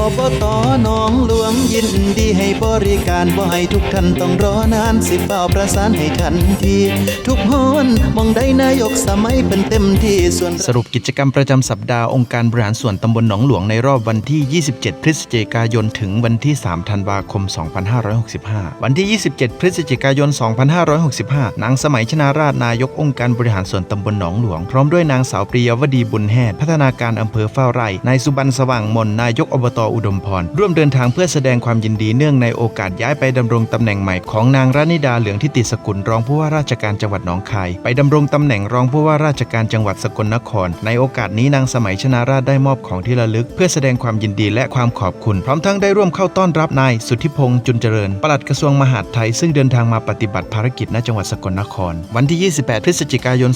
อบตหนองหลวงยินดีให้บริการบ่ให้ทุกท่านต้องรอนานสิเป้าประสานให้ทันที ทุกหอ นมองได้นายกสมัยเป็นเต็มที่ส่วนสรุปกิจกรรมประจำสัปดาห์องค์การบริหารส่วนตำบลหนองหลวงในรอบวันที่ 27 พฤศจิกายน ถึงวันที่ 3 ธันวาคม 2565 วันที่ 27 พฤศจิกายน 2565 นางสมัยชนาราชนายกองค์การบริหารส่วนตำบลหนองหลวง พร้อมด้วยนางสาวปริยวดีบุญแฮดพัฒนาการอำเภอเฝ้าไร่นายสุบรรณสว่างมนนายกอบตอุดมพรร่วมเดินทางเพื่อแสดงความยินดีเนื่องในโอกาสย้ายไปดำรงตำแหน่งใหม่ของนางรานิดาเหลืองทิติสกุลรองผู้ว่าราชการจังหวัดหนองคายไปดำรงตำแหน่งรองผู้ว่าราชการจังหวัดสกลนคร ในโอกาสนี้นางสมัยชนาราชได้มอบของที่ระลึก เพื่อแสดงความยินดีและความขอบคุณ พร้อมทั้งได้ร่วมเข้าต้อนรับนายสุทธิพงษ์จุนเจริญปลัดกระทรวงมหาดไทย ซึ่งเดินทางมาปฏิบัติภารกิจณจังหวัดสกลนคร วันที่ 28 พฤศจิกายน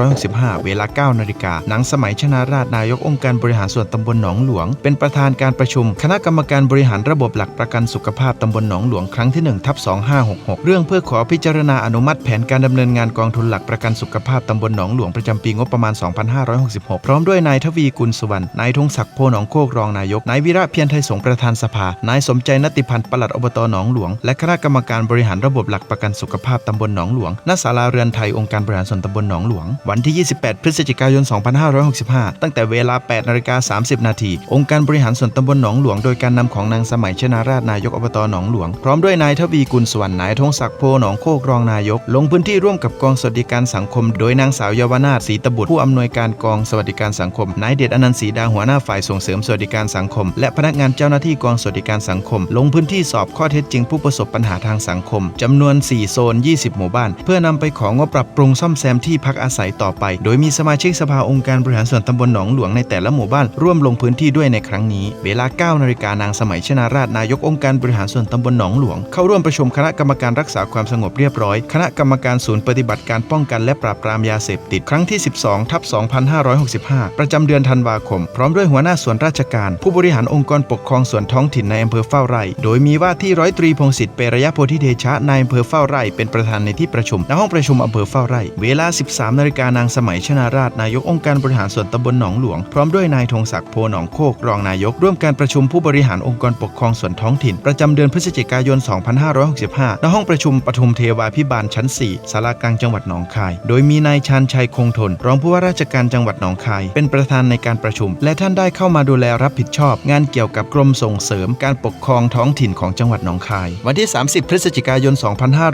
2565 เวลา 9 นาฬิกา นางสมัยชนาราชนายกองค์การบริหารส่วนตำบลหนองหลวง เป็นประธานการประชุม คณะกรรมการบริหารระบบหลักประกันสุขภาพตำบลหนองหลวงครั้งที่1ทับ2566 เรื่องเพื่อขอพิจารณาอนุมัติแผนการดำเนินงานกองทุนหลักประกันสุขภาพตำบลหนองหลวงประจำปีงบประมาณ 2566 พร้อมด้วยนายทวีกุลสุวรรณ นายธงศักดิ์โพหนองโคกรองนายก นายวิระเพียรไทยสงประธานสภา นายสมใจนติพันธ์ปลัดอบตหนองหลวง และคณะกรรมการบริหารระบบหลักประกันสุขภาพตำบลหนองหลวง ณ ศาลาเรือนไทยองค์การบริหารส่วนตำบลหนองหลวง วันที่ 28 พฤศจิกายน 2565 ตั้งแต่เวลา 8นาฬิกา30 นาที องค์การบริหารส่วนตำบลหนองหลวง โดยการนำของนางสมัยชนาราชนายกอบตหนองหลวง พร้อมด้วยนายทวีกุลสวรรณ นายธงศักดิ์โพหนองโคกรองนายก ลงพื้นที่ร่วมกับกองสวัสดิการสังคม โดยนางสาวเยาวนาถศรีตบุตรผู้อำนวยการกองสวัสดิการสังคม นายเดชอนันต์ศรีดาหัวหน้าฝ่ายส่งเสริมสวัสดิการสังคม และพนักงานเจ้าหน้าที่กองสวัสดิการสังคม ลงพื้นที่สอบข้อเท็จจริงผู้ประสบปัญหาทางสังคมจำนวน 4 โซน 20 หมู่บ้าน เพื่อนำไปของงบปรับปรุงซ่อมแซมที่พักอาศัยต่อไป โดยมีสมาชิกสภาองค์การบริหารส่วนตำบลหนองหลวงในแต่ละหมู่บ้านร่วมลงพื้นที่ด้วยในครั้งนี้ เวลา 9 นาฬิกานางสมัยชนาราชนายกองค์การบริหารส่วนตำบลหนองหลวง เข้าร่วมประชุมคณะกรรมการรักษาความสงบเรียบร้อย คณะกรรมการศูนย์ปฏิบัติการป้องกันและปราบปรามยาเสพติดครั้งที่ 12ทับ2565 ประจำเดือนธันวาคม พร้อมด้วยหัวหน้าส่วนราชการ ผู้บริหารองค์กรปกครองส่วนท้องถิ่นในอำเภอเฝ้าไร่ โดยมีว่าที่ร้อยตรีพงศิษฐ์เประยะโพธิเดชะนายอำเภอเฝ้าไร่เป็นประธานในที่ประชุมณห้องประชุมอำเภอเฝ้าไร่ เวลา 13นาฬิกานางสมัยชนาราชนายกองค์การบริหารส่วนตำบลหนองหลวง พร้อมด้วยนายธงศักดิ์โพหนองโคกรองนายก ร่วมการประชุมผู้บริหารองค์กรปกครองส่วนท้องถิ่น ประจำเดือนพฤศจิกายน 2565ณห้องประชุมปทุมเทวาพิบาลชั้น 4 ศาลากลางจังหวัดหนองคาย โดยมีนายชาญชัยคงทน รองผู้ว่าราชการจังหวัดหนองคาย เป็นประธานในการประชุม และท่านได้เข้ามาดูแลรับผิดชอบ งานเกี่ยวกับกรมส่งเสริม การปกครองท้องถิ่นของจังหวัดหนองคาย วันที่ 30 พฤศจิกายน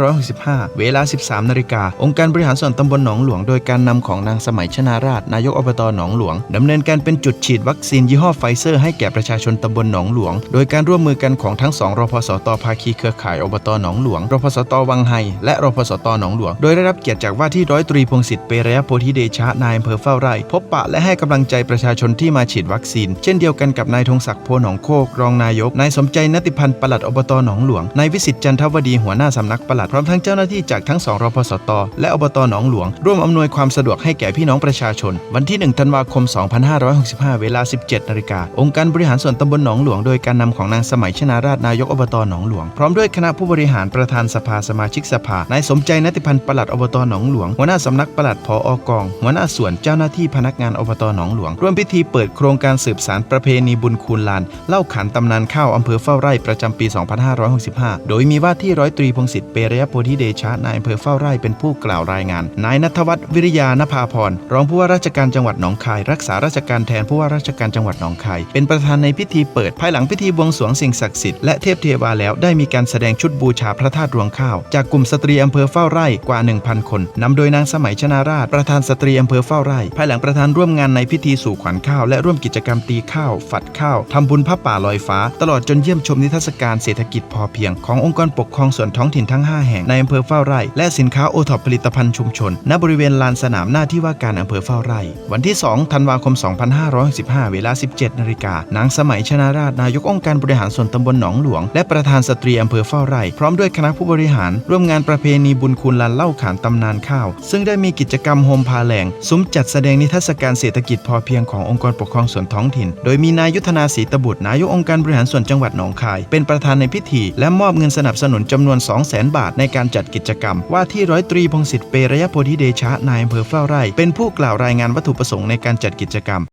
2565 เวลา 13 นาฬิกา องค์การบริหารส่วนตำบลหนองหลวง โดยการนำของนางสมัยชนาราช นายกอบตหนองหลวงดำเนินการเป็นจุดฉีดวัคซีนยี่ห้อไฟเซอร์ให้แก่ประชาชนตำบลหนองหลวง โดยการร่วมมือกันของทั้งสองรพสตภาคีเครือข่ายอบตหนองหลวงรพสตวังไฮและรพสตหนองหลวง โดยได้รับเกียรติจากว่าที่ร้อยตรีพงศิษฐ์เปรยะโพธิเดชะนายอำเภอเฝ้าไร่ พบปะและให้กำลังใจประชาชนที่มาฉีดวัคซีน เช่นเดียวกันกับนายธงศักดิ์โพหนองโคกรองนายกนายสมใจนติพันธ์ปลัดอบตหนองหลวงนายวิสิตจันทวดีหัวหน้าสำนักปลัดพร้อมทั้งเจ้าหน้าที่จากทั้งสองรพสต และอบตหนองหลวง ร่วมอำนวยความสะดวกให้แก่พี่น้องประชาชน วันที่ 1 ธันวาคม 2565 เวลา 17นาฬิกาองค์การบริหารส่วนตำบลหนองหลวงโดยการนำของนางสมัยชนาราชนายกอบตหนองหลวง พร้อมด้วยคณะผู้บริหารประธานสภาสมาชิกสภานายสมใจนติพันธ์ปลัดอบตหนองหลวง หัวหน้าสำนักปลัดพออกอง หัวหน้าส่วนเจ้าหน้าที่พนักงานอบตหนองหลวง ร่วมพิธีเปิดโครงการสืบสารประเพณีบุญคูณลาน เล่าขานตำนานข้าวอำเภอเฝ้าไร่ประจำปี 2565 โดยมีว่าที่ร้อยตรีพงศิษฐ์เปรยโพธิเดชะนายอำเภอเฝ้าไร่เป็นผู้กล่าวรายงาน นายนัทวัฒน์วิริยานภาพรรองผู้ว่าราชการจังหวัดหนองคาย รักษาราชการแทนผู้ว่าราชการจังหวัดหนองคาย เป็นประธานในพิธีเปิดภายหลังพิธีบวงสรวงสิ่งศักดิ์สิทธิ์และเทพเทวาแล้วได้มีการแสดงชุดบูชาพระธาตุรวงข้าว จากกลุ่มสตรีอำเภอเฝ้าไร่กว่า 1,000 คนนำโดยนางสมัยชนาราช ประธานสตรีอำเภอเฝ้าไร่ ภายหลังประธานร่วมงานในพิธีสู่ขวัญข้าว และร่วมกิจกรรมตีข้าว ฝัดข้าวทำบุญพระป่าลอยฟ้า ตลอดจนเยี่ยมชมนิทรรศการเศรษฐกิจพอเพียง ขององค์กรปกครองส่วนท้องถิ่นทั้ง 5 แห่งในอำเภอเฝ้าไร่ และสินค้าโอท็อปผลิตภัณฑ์ชุมชน ณบริเวณลานสนามหน้าที่ว่าการอำเภอเฝ้าไร่ วันที่ 2 ธันวาคม 2565 เวลา 17นาฬิกานางสมัยชนาราชนายกองค์การบริหารส่วนตำบลหนองหลวง และประธานสตรีอำเภอเฝ้าไร่ พร้อมด้วยคณะผู้บริหารร่วมงานประเพณีบุญคุณลานเล่าขานตำนานข้าว ซึ่งได้มีกิจกรรมโฮมพาแหลงซุ้มจัดแสดงนิทรรศการเศรษฐกิจพอเพียงขององค์กรปกครองส่วนท้องถิ่น โดยมีนายยุทธนาศรีตบุตรนายกองค์การบริหารส่วนจังหวัดหนองคาย เป็นประธานในพิธี และมอบเงินสนับสนุนจำนวน 200,000 บาทในการจัดกิจกรรม ว่าที่ร้อยตรีพงศิษฐ์เประยะโพธิเดชะนายอำเภอเฝ้าไร่ เป็นผู้กล่าวรายงานวัตถุประสงค์ในการจัดกิจกรรม